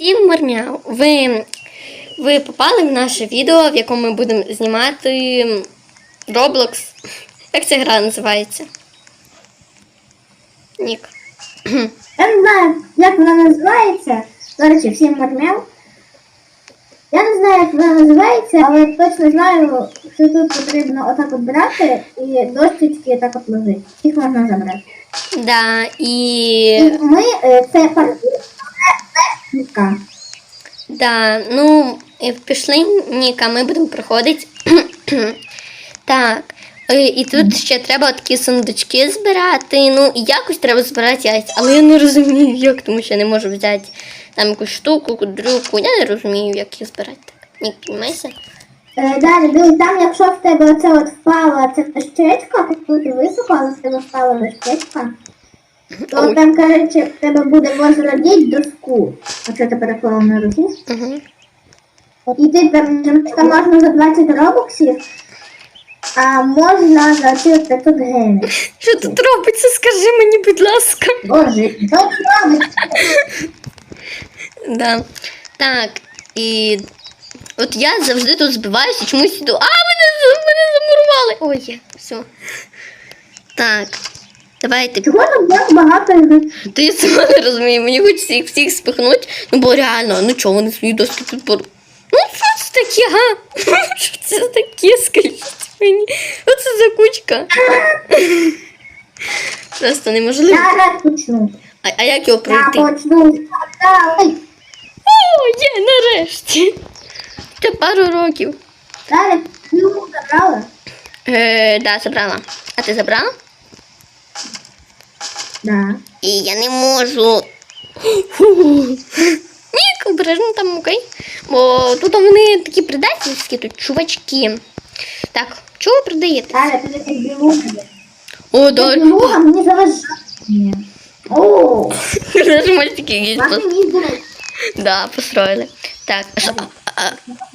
Всім мармяу. Ви, ви попали в наше відео, в якому ми будемо знімати Roblox. Як ця гра називається? Нік. Я не знаю, як вона називається. До речі, всім мармяв. Я не знаю, як вона називається, але точно знаю, що тут потрібно отак от брати і дощечки так от ложити. Їх можна забрати. Да, і І ми е, це паркур, це квітка. да, ну, пішли Ніка, ми будемо проходити. так. е, І тут ще треба такі сундучки збирати. Ну, і якось треба збирати яйця. Але я не розумію, як, тому що я не можу взяти там якусь штуку, кудрюку. Я не розумію, як їх збирати. Так, Нік, піднімайся. Е, далі, дивись, там якщо в тебе оце от впала ця дощечка, тут і висохла, але в тебе впала дощечка, то Ой. там, коротше, в тебе буде возродіть доску. Якщо ти переклав на руки. Угу. І ти там там можна за 20 робоксів, а можна за ці от 500 гривень. Що тут робиться? Скажи мені, будь ласка. Боже, що ти робиш? Да. Так, і от я завжди тут збиваюся, чомусь іду. А, мене, мене замурували. Ой, є, все. Так. Давайте. Чого там так багато людей? Ти сама не розумію, мені хочеться їх всіх спихнути. Ну бо реально, ну чого вони свої доски тут пору. Ну що це таке, га? Що це таке, скажіть мені? Оце за кучка. Просто неможливо. Я раз почну. А, а як його Я пройти? почну. Давай. О, є, нарешті. Ще пару років. Далі, ну, забрала? Е, да, забрала. А ти забрала? Да. І я не можу. Ні, обережно там окей. Бо тут вони такі предательські, тут чувачки. Так, чого ви продаєте? Далі, ти такий білуга. О, да. Білуга мені заважає. О, Даже мальчики є. мати. Да, построїли. Так, а, а,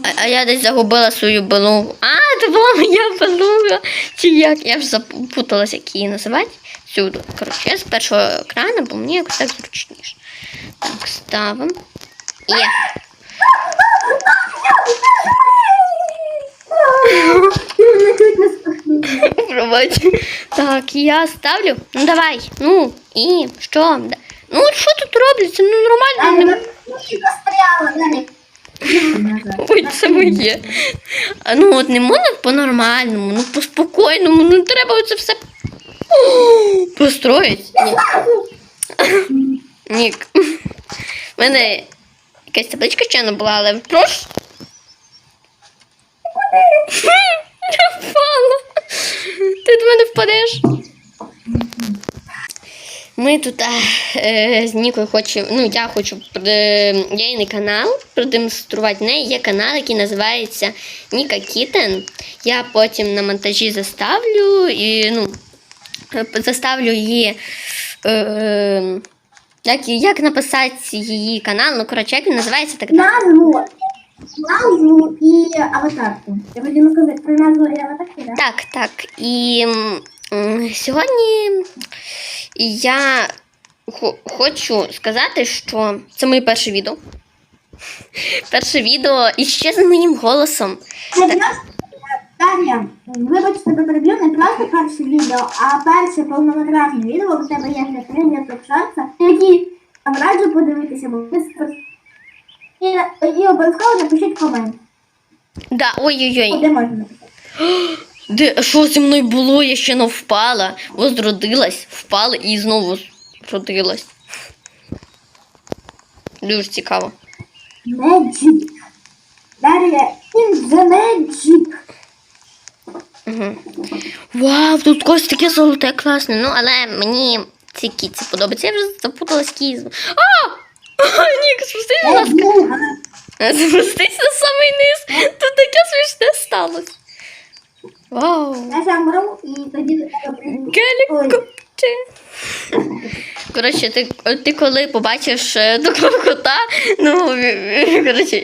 а, а я десь загубила свою белугу. А, це була моя белуга. Чи як? Я вже запуталася, як її називати. Сюди. Коротше, я з першого екрану, бо мені якось так зручніше. Так, ставимо. Є. Пробач. Так, я ставлю. Ну давай. Ну, і що? Ну, що тут робиться? Ну нормально. Ой, це моє. Ну от не можна по-нормальному, ну по-спокійному, ну треба оце все построїти. Ні. Нік. У мене якась табличка ще не була, але прош. Я впала. Ти до мене впадеш. Ми тут е, з Нікою хочемо, ну я хочу е, єйний канал продемонструвати. Неї є канал, який називається Ніка Кітен. Я потім на монтажі заставлю і ну, заставлю її. Е, як, як написати її канал, ну коротше, як він називається так. Назву. Назву і аватарку. Я хотіла сказати про назву і аватарки, да? Так, так. І м, сьогодні я хо- хочу сказати, що це моє перше відео. Перше відео і ще з моїм голосом. Просто, Таня, вибач, тебе переб'ю, не просто перше відео, а перше повнометражне відео, у тебе є ще три для шанса, які вам раджу подивитися, бо ви і, і обов'язково напишіть комент. Да, ой-ой-ой. Де можна написати? Де що зі мною було? Я ще не впала, возродилась, впала і знову родилась. Дуже цікаво. Magic. Дар'я, in the magic. Угу. Вау, тут когось таке золоте класне. Ну, але мені ці кіці подобаються. Я вже запуталась кізм. А! Нік, спустись, будь ласка. Спустись на самий низ. Тут таке смішне сталося. Вау. Я замру і тоді прийду. Коротше, ти, ти коли побачиш е, такого кота, ну, коротше.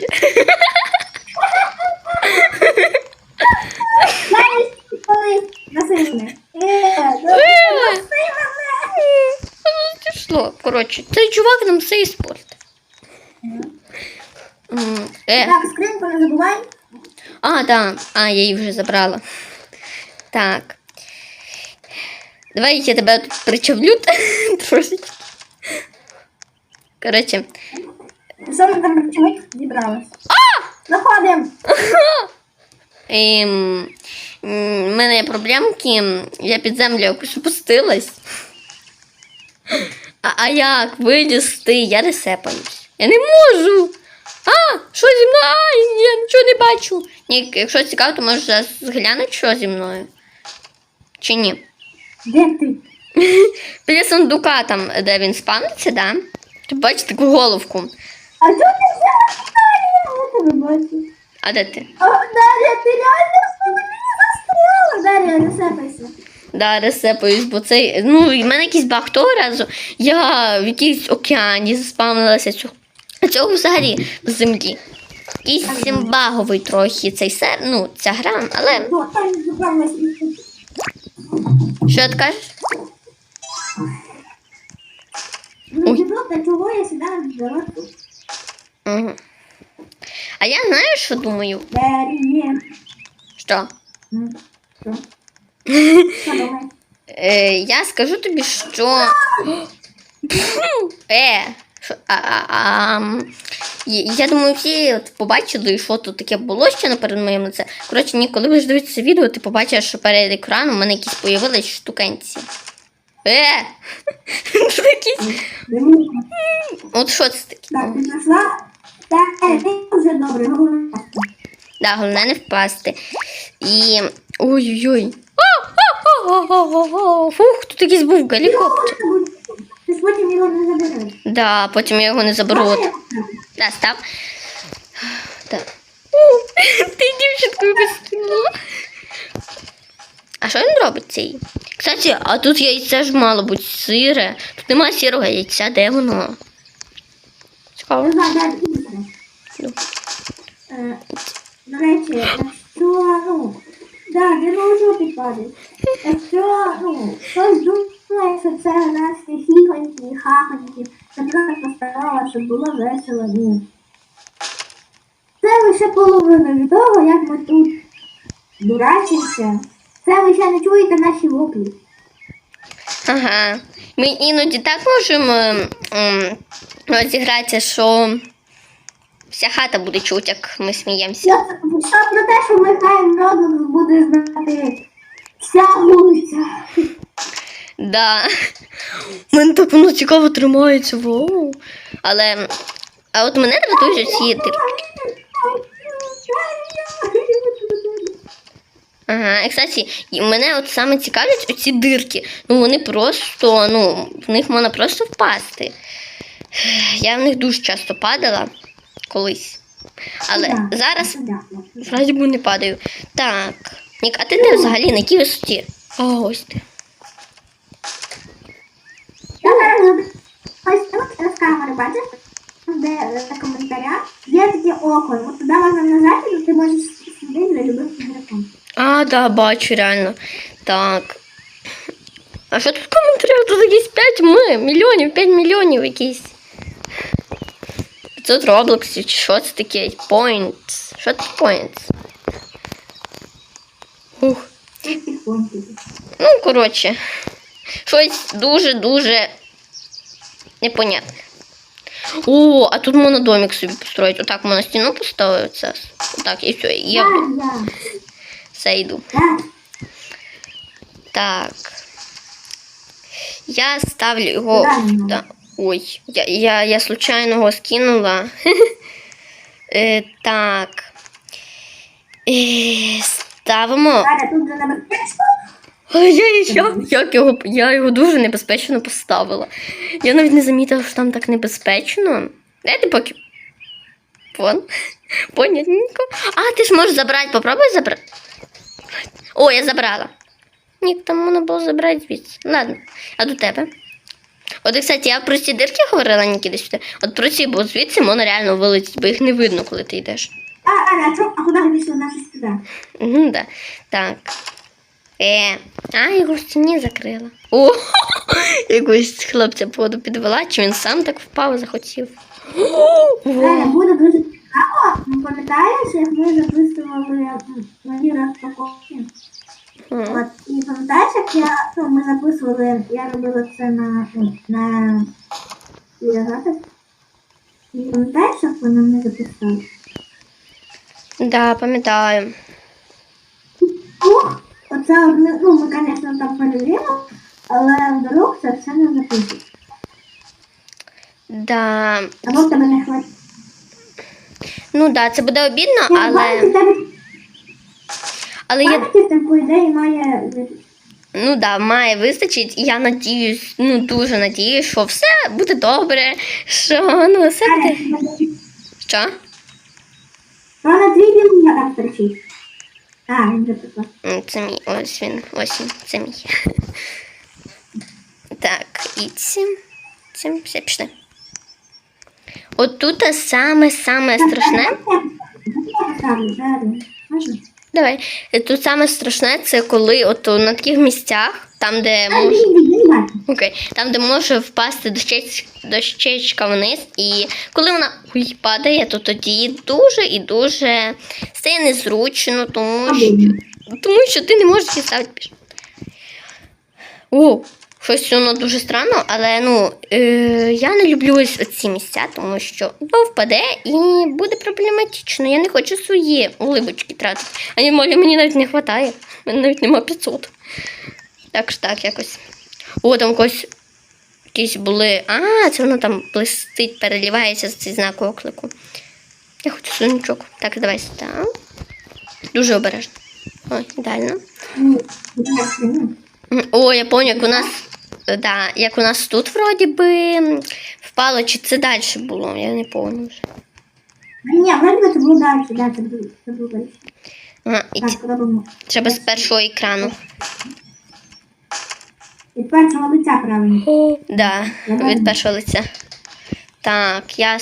Знаєш, коли насильне. Е, Е, насильне. Ну, пішло. Коротше, цей чувак нам все іспортив. Е, Так, скриньку не забувай. а, да. А, я її вже забрала. Так. Давай я тебе тут причавлю трошечки. Коротше, Що ми там чоловік зібралась? Заходимо. ем, в мене проблемки, я під землю якось опустилась. А, а як вилізти? Я не сепаюсь. Я не можу. А, що зі мною? А, я нічого не бачу. Ні, якщо цікаво, то можеш зараз зглянути, що зі мною. Чи ні? Де ти? Біля сундука там, де він спавниться, да? Ти бачиш таку головку. А чого ти взяла. А де ти? О, Дар'я, ти реально в мене застряла. Дар'я, не сепайся. Да, розсипаюсь, бо цей. Ну, в мене якийсь баг того разу. Я в якійсь океані заспавнилася цього. Цього взагалі в землі. Якийсь цим баговий трохи цей сер, ну, ця гра, але що ти кажеш? Та чого я взяла тут? Угу. А я знаю, що думаю? Що? Що? Е, я скажу тобі, що. Е, що, а, а, а, м, я я думаю, всі от побачили, що тут таке було ще наперед моїм лице. Коротше, ні, коли будеш дивитися відео, ти побачиш, що перед екраном у мене якісь появились штукенці. Е! Що якісь? От що це таке? Так, ти пройшла? Так, е, ти вже добре, ну. Да, головне не впасти. І. Ой-ой-ой. Фух, тут якийсь був гелікоптер. Потім його не забереш. Да, потім я його не заберу. Да, став. Так. Ти дівчинку якось кинула. А що він робить цей? Кстати, а тут яйце ж мало бути сире. Тут немає сірого яйця, де воно? Цікаво. Ну. Е, До речі, ну, да, не можу підпадати. Якщо, ну, хтось думає, що це у нас не хіхонькі, хахонькі, це просто постанова, щоб було весело, ні. Це лише половина від того, як ми тут дурачимося. Це ви ще не чуєте наші воплі. Ага. Ми іноді так можемо ем, ем, розігратися, що вся хата буде чути, як ми сміємося. Що, про те, що ми граємо Roblox, буде знати вся вулиця. Да. Мене так воно цікаво тримається. Вау. Але. А от мене дратують ці дирки. Ага, і кстати, мене от саме цікавлять оці дирки. Ну вони просто, ну, в них можна просто впасти. Я в них дуже часто падала колись. Але Да, зараз вроді не падаю. Так. Нік, а ти де взагалі на якій висоті? А ось ти. Я зараз ось тут з камери, бачиш, де на коментарях є таке око. От туди можна нажати, і ти можеш сюди для любих ігроків. А, да, бачу, реально. Так. А що тут в коментарях? Тут якісь 5 ми, мільйонів, 5 мільйонів якісь. 500 роблоксів, чи що це таке? Points. Що це points? Ух. Ну, коротше. Щось дуже-дуже непонятне. О, а тут можна домик собі построїти. Отак можна стіну поставити. це. Отак, і все. Я. Все йду. Так. Я ставлю його. Да. Ой, я, я, я случайно його скинула. Е, так. Е, ставимо. Я, я, як його, я його дуже небезпечно поставила. Я навіть не замітила, що там так небезпечно. Дайте поки. Вон. Понятненько. А, ти ж можеш забрати, попробуй забрати. О, я забрала. Ні, там можна було забрати звідси. Ладно, а до тебе. От, кстати, я про ці дирки говорила Нікі десь. сюди. От про ці, бо звідси можна реально вилетіти, бо їх не видно, коли ти йдеш. А, а, а, чо- а куди ви пішли наші сюди? Угу, да. Так. Е, а, його в стіні закрила. О, якось хлопця по воду підвела, чи він сам так впав захотів. О, Зараз буде дуже цікаво як ми записували нові розпаковки. М. От, і пам'ятаєш, як я, ну, ми записували, я робила це на, ну, на відеографах. І пам'ятаєш, як вони не записали? Да, пам'ятаю. Ну, оце, одне- ну, ми, звісно, там перевіримо, але вдруг це все не запишуть. Да. Або в тебе не хватить. Ну да, це буде обідно, Ну, але. тебе, Але я. пам'яті там, по має. Ну да, має вистачить. І я надіюсь, ну дуже надіюсь, що все буде добре. Що ну все буде. Що? Вона твій він там торчить. А, він записав. М, Це мій. Ось він. Ось він. Це мій. Так, і цим. Цим все пішли. От тут саме саме страшне. Можна? Давай. Тут саме страшне це коли от на таких місцях, там, де бачить. Окей, там, де може впасти дощеч... дощечка вниз, і коли вона ой, падає, то тоді дуже і дуже стає незручно, тому що, тому що ти не можеш дістати ставити. О, щось воно дуже странно, але ну, е, я не люблю ось ці місця, тому що то впаде і буде проблематично. Я не хочу свої улибочки тратити. А молі, мені навіть не вистачає. У мене навіть нема 500. Так ж так якось. О, там якось якісь були. А, це воно там блистить, переливається з цей знак оклику. Я хочу сонячок. Так, давай став. Дуже обережно. Ой, ідеально. Ну. О, я пам'ятаю, як у нас. Да, як у нас тут вроді би впало, чи це далі було, я не пам'ятаю вже. Ні, вроді би це було далі, да, це було, це було далі. Ага, і Так, робимо. треба з першого екрану. Від першого лиця правильно. Да, від першого лиця. Так, я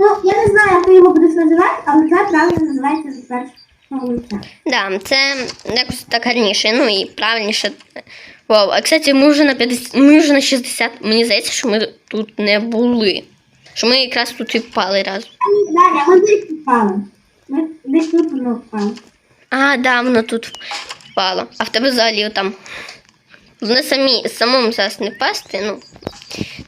Ну, я не знаю, як ти його будеш називати, але це правильно називається від першого лиця. Да, це якось так гарніше, ну і правильніше. Вау, а кстати, ми вже на 50, ми вже на 60, мені здається, що ми тут не були. Що ми якраз тут і впали разом. А ні, Даня, ми десь впали. Ми десь тут воно впало. А, да, воно тут впало. А в тебе взагалі там. Вони самі самому зараз не впасти, ну.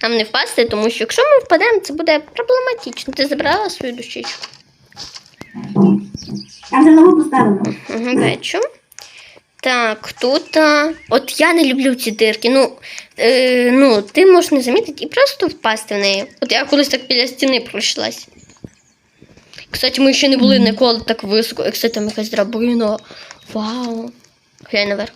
Нам не впасти, тому що якщо ми впадемо, це буде проблематично. Ти забрала свою дощечку? Я вже нову поставила. Угу, бачу. Так, тут. а, От я не люблю ці дирки. Ну, е, ну, ти можеш не замітити і просто впасти в неї. От я колись так біля стіни пройшлась. Кстати, ми ще не були ніколи так високо. І, кстати, там якась драбина. Вау. Глянь наверх.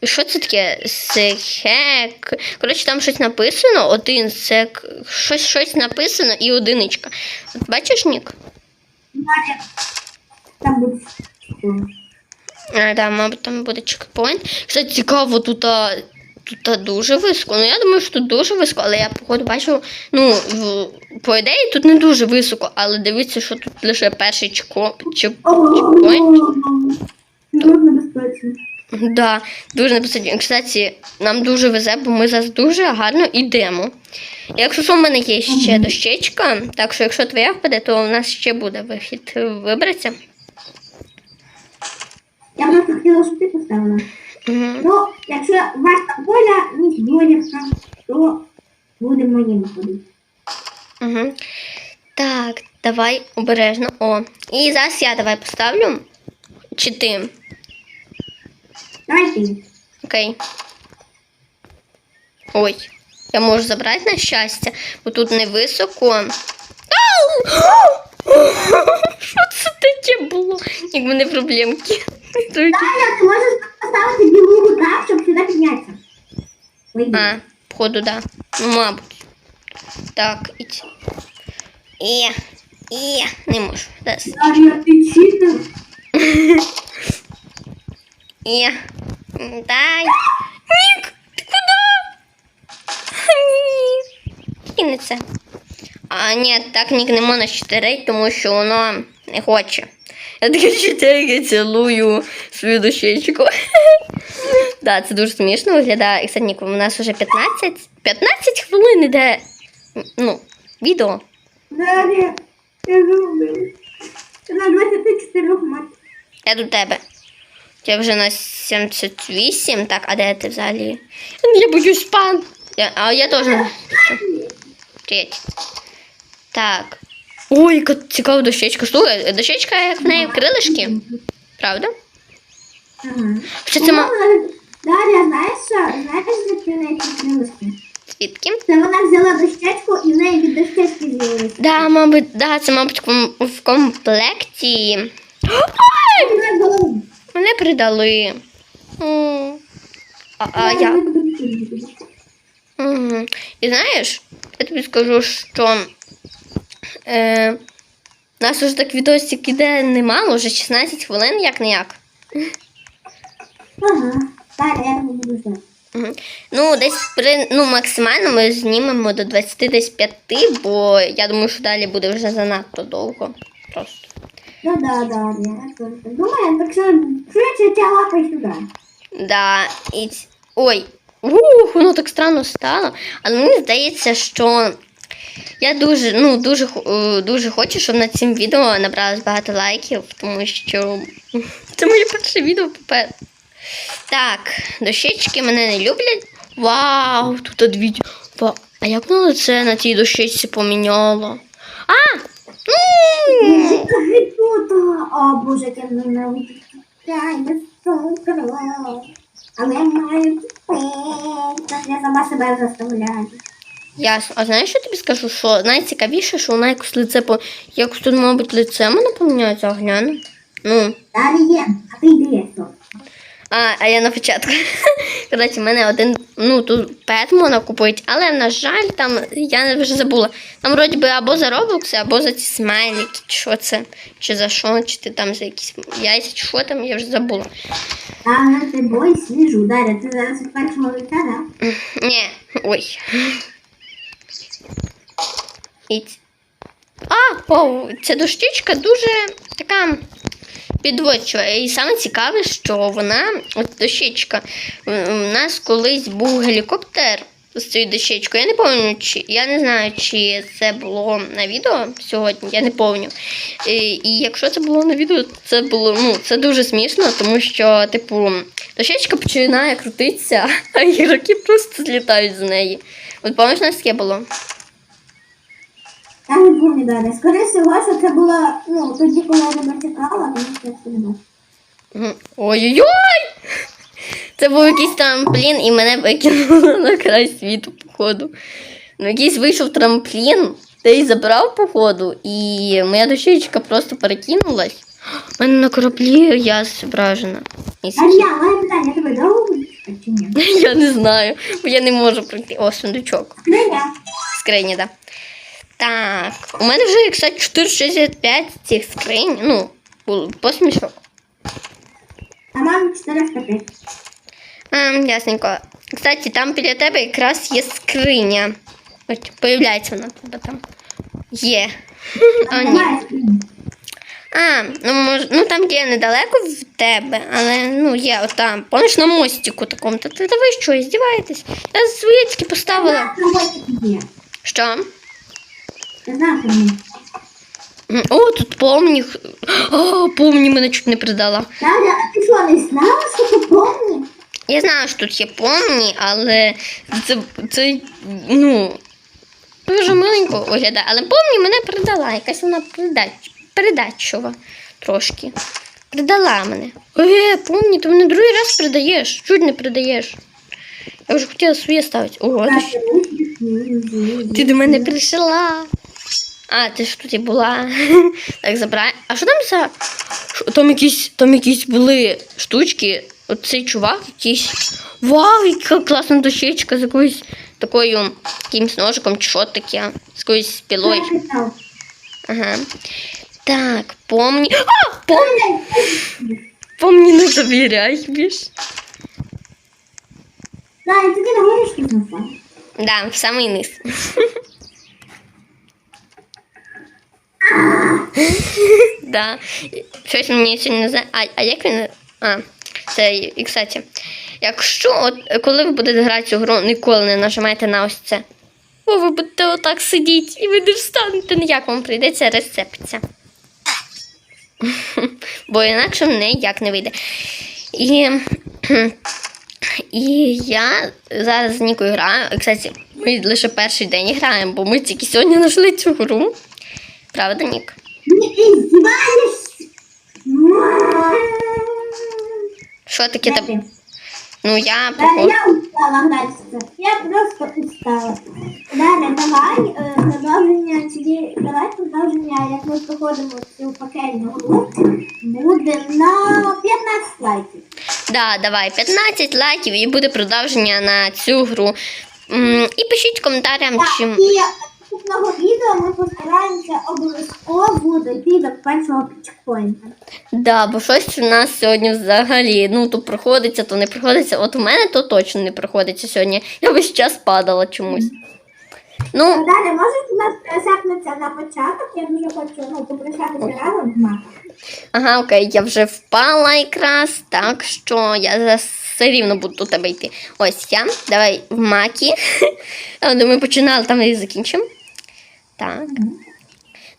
І що це таке? Сехек. Коротше, там щось написано, один сек. Щось, щось написано і одиничка. От бачиш, Нік? Даня, там буде. А, да, мабуть, там буде чекпоінт. Кстати, цікаво, тут, а, тут а, дуже високо. Ну, я думаю, що тут дуже високо, але я, походу, бачу, ну, в, по ідеї, тут не дуже високо, але дивіться, що тут лише перший чеко, чек, чекпоінт. Дуже небезпечно. Да, дуже небезпечно. Кстати, нам дуже везе, бо ми зараз дуже гарно йдемо. Якщо що, в мене є ще дощечка, так що якщо твоя впаде, то у нас ще буде вихід. Вибереться. Я просто хотіла, щоб ти поставила. Ну, якщо ваша воля не згодиться, то буде моїм ходити. Угу. Так, давай обережно. О. І зараз я давай поставлю. Чи ти? Давай ти. Окей. Ой. Я можу забрати на щастя, бо тут не високо. Ау! Що це таке було? Як мене проблемки. Даня, ти можеш поставити білу так, щоб сюди піднятися. А, походу, да. Ну, мабуть. Так, ці- І. І. Не можу. Зараз. Даня, ти читер. Дай. Нік, ти куди? Кинеться. А ні, так нік не можна щитерить, тому що воно не хоче. Я таке читаю, цілую свою дощечку. Да, це дуже смішно виглядає. І, кстати, у нас вже 15, 15 хвилин іде ну, відео. Даня, Я загубила. Це на 24 метрах. Я до тебе. Я вже на 78. Так, а де ти взагалі? Я боюсь спан. Я, а я теж. Третій. Так. Ой, яка цікава дощечка. Слухай, дощечка, як в неї крилишки. Правда? Ага. Чи це ма... Дар'я, знаєш що? Знаєш, звідки в неї ці крилишки? Звідки? Це вона взяла дощечку і в неї від дощечки з'явилися. Да, мабуть, да, це, мабуть, в ком- в комплекті. Вона голову. Мене придали. М. А, а я. Угу. І знаєш, я тобі скажу, що е, у нас вже так відосик іде немало, вже 16 хвилин, як не як. Ага. Дар'я, я не буду. Угу. Ну, десь при, ну, максимально ми знімемо до 25, бо я думаю, що далі буде вже занадто довго. Просто. Ну да, да, я думаю, так що швидше сюди. Да, і... Ой, ух, воно так странно стало. Але мені здається, що я дуже, ну, дуже, е, дуже хочу, щоб на цим відео набралось багато лайків, тому що це моє перше відео попер. Так, дощечки мене не люблять. Вау, тут дві. Ва- А як воно це на тій дощечці поміняло? А! Ну! О боже, я не навіть. Але я маю я сама себе заставляю. Ясно. А знаєш, що тобі скажу? Що найцікавіше, що вона якось лице по. Якось тут, мабуть, лице мене поміняється, гляну. Ну. Далі є, а ти йди. стоп. А, а я на початку. Коротше, в мене один, ну, тут пет можна купити, але, на жаль, там я вже забула. Там вроді би або за Роблокси, або за ці смайлики, чи що це, чи за що, чи ти там за якісь яйця, чи що там, я вже забула. Ага, ти бой свіжу. Дар'я, ти зараз від першого лиця, да? Ні, ой. А, о, ця дощечка дуже така підводчива. І саме цікаве, що вона, от дощечка, у нас колись був гелікоптер з цією дощечкою. Я не пам'ятаю, чи я не знаю, чи це було на відео сьогодні, я не пам'ятаю. І, і якщо це було на відео, це було ну, це дуже смішно, тому що, типу, дощечка починає крутитися, а ігроки просто злітають з неї. От пам'ятаєш, нас таке було? Я не далі. Скоріше всього, що це було, ну, тоді, коли я тебе чекала, тому що я це не бачу. Ой-ой-ой! Це був якийсь трамплін, і мене викинуло на край світу, походу. Ну, якийсь вийшов трамплін, та й забрав, походу, і моя дощечка просто перекинулась. У мене на кораблі я зображена. І Дар'я, моє питання, тебе довго чи ні? Я не знаю, бо я не можу пройти. О, сундучок. Скриня. Скрині, да. Так, у мене вже, кстати, 465 цих скринь. Ну, посмішок. А мам 405. А, ясненько. Кстати, там біля тебе якраз є скриня. Ось, появляється вона тебе там. Є. А, ні. А, ну, мож, ну там є недалеко в тебе, але ну є отам. Помніш на мостику такому. Та, та, ви що, здіваєтесь? Я своє тільки поставила. Що О, тут помні. О, помні мене чуть не придала. Дар'я, а ти що, не знала, що це повні? Я знаю, що тут є помні, але це, це ну, дуже миленько виглядає. Але помні мене придала. Якась вона передач, передачова трошки. Придала мене. Е, помні, ти мене другий раз придаєш. Чуть не придаєш. Я вже хотіла своє ставити. Ого, ти, ж- ти до мене прийшла. А, ти ж тут і була. Так, забирай. А що там за. Там якісь, там якісь були штучки. Оцей чувак якийсь. Вау, яка класна дощечка з якоюсь такою якимсь ножиком чи що таке. З якоюсь пілою. Ага. Так, помні. А! Помні, помні не довіряй більш. Дар'я, ти на горішки знайшла? Да, в самий низ. да. Щось мені сьогодні не. А, а як він. А, це і кстати. Якщо от коли ви будете грати цю гру, ніколи не нажимайте на ось це. Бо ви будете отак сидіти і ви не встанете, ніяк вам прийдеться розцепитися. Бо інакше ніяк не вийде. І, і я зараз з Нікою граю. Кстати, ми лише перший день граємо, бо ми тільки сьогодні знайшли цю гру. Правда, Нік? Що таке тебе? Ну я Да, походу. я устала дальше. Я просто устала. Далі, давай е, продовження тоді, давай продовження, як ми проходимо цю пекельну гру, буде на 15 лайків. Да, давай, 15 лайків і буде продовження на цю гру. І пишіть коментарям, чим. і наступного відео ми постараємося обов'язково дойти до першого пічпоінта. Да, бо щось у нас сьогодні взагалі. Ну, то проходиться, то не проходиться. От у мене то точно не проходиться сьогодні. Я весь час падала чомусь. Ну, Далі, може у нас пересекнеться на початок, я дуже хочу ну, попрощатися разом з мамою. ага, окей, я вже впала якраз, так що я зараз все рівно буду до тебе йти. Ось я. Давай в макі. Ну, Ми починали там і закінчимо. Так.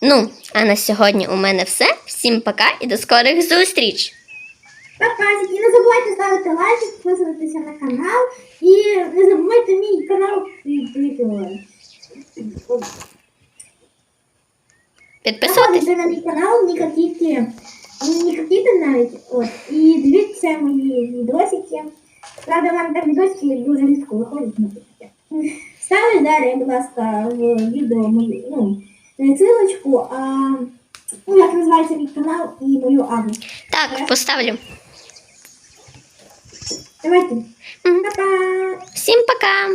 Ну, а на сьогодні у мене все. Всім пока і до скорих зустріч! Папасики, не забувайте ставити лайки, підписуватися на канал і не забувайте мій канал. Підписуйтесь. На мій канал. Ніка Кіті навіть. От. І дивіться мої відосики. Правда, в мене там відосики дуже рідко виходять. таке. Ставиш далі, будь ласка, в відео мою, ну, цілочку, а ну, як називається мій канал і мою адрес. Так, поставлю. Давайте. Па-па! Всім пока!